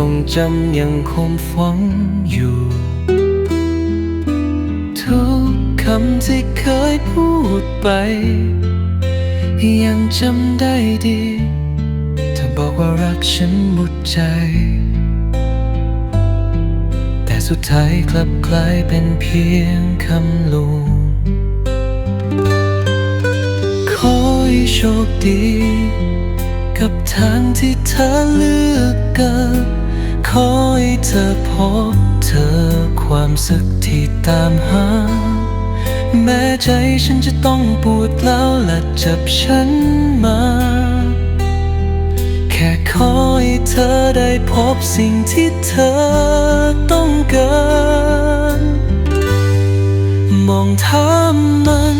ทรงจำยังคงฝังอยู่ ทุกคำที่เคยพูดไป ยังจำได้ดีเธอบอกว่ารักฉันหมดใจ แต่สุดท้ายกลับกลายเป็นเพียงคำลวงขอให้โชคดีกับทางที่เธอเลือกกัน อให้เธอพบเธอความสุขที่ตามหา แม้ใจฉันจะต้องปวดแล้วและจับฉันมา แค่ขอให้เธอได้พบสิ่งที่เธอต้องการ มองทามมัน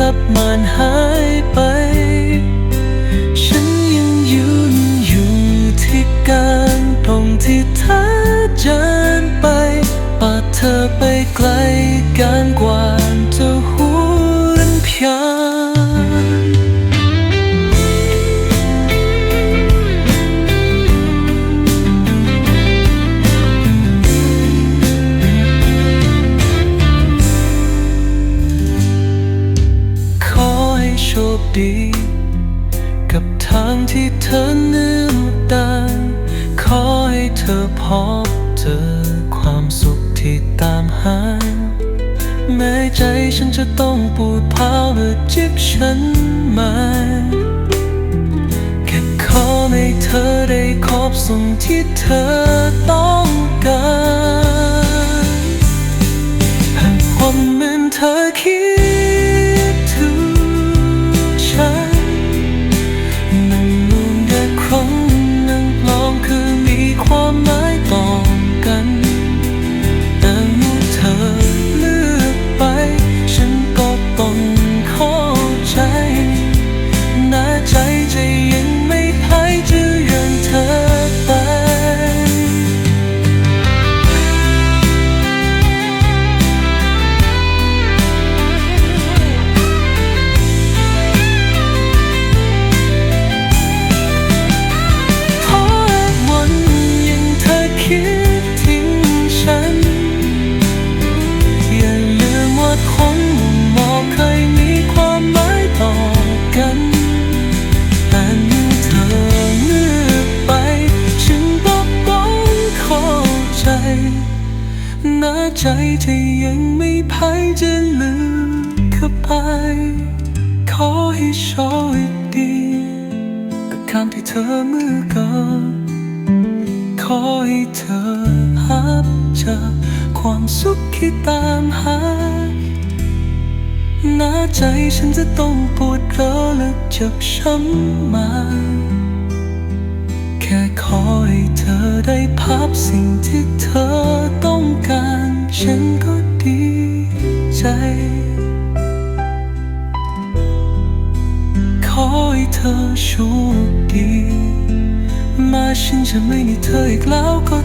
ลับมันหายไป ฉันยังยืนอยู่ที่การ ดี กับทางที่เธอเนื่องดานขอให้เธอพบเจอความสุขที่ตามหา แม้ใจฉันจะต้องปวดพาวหรือจิกฉันมาแค่ขอให้เธอได้ครบสิ่งที่เธอต้อง หน้าใจที่ยังไม่พายจะลืมเข้าไป ขอให้โชคดีกับคำที่เธอเมื่อก่อนขอให้เธอหาเจอความสุขที่ตามหาหน้าใจฉันจะต้องปวดร้าวและเจ็บช้ำมา แค่ขอให้เธอ ได้ภาพสิ่งที่เธอต้องการ ฉันก็ดีใจ ขอให้เธอโชคดี มาฉันจะไม่มีเธออีกแล้วก็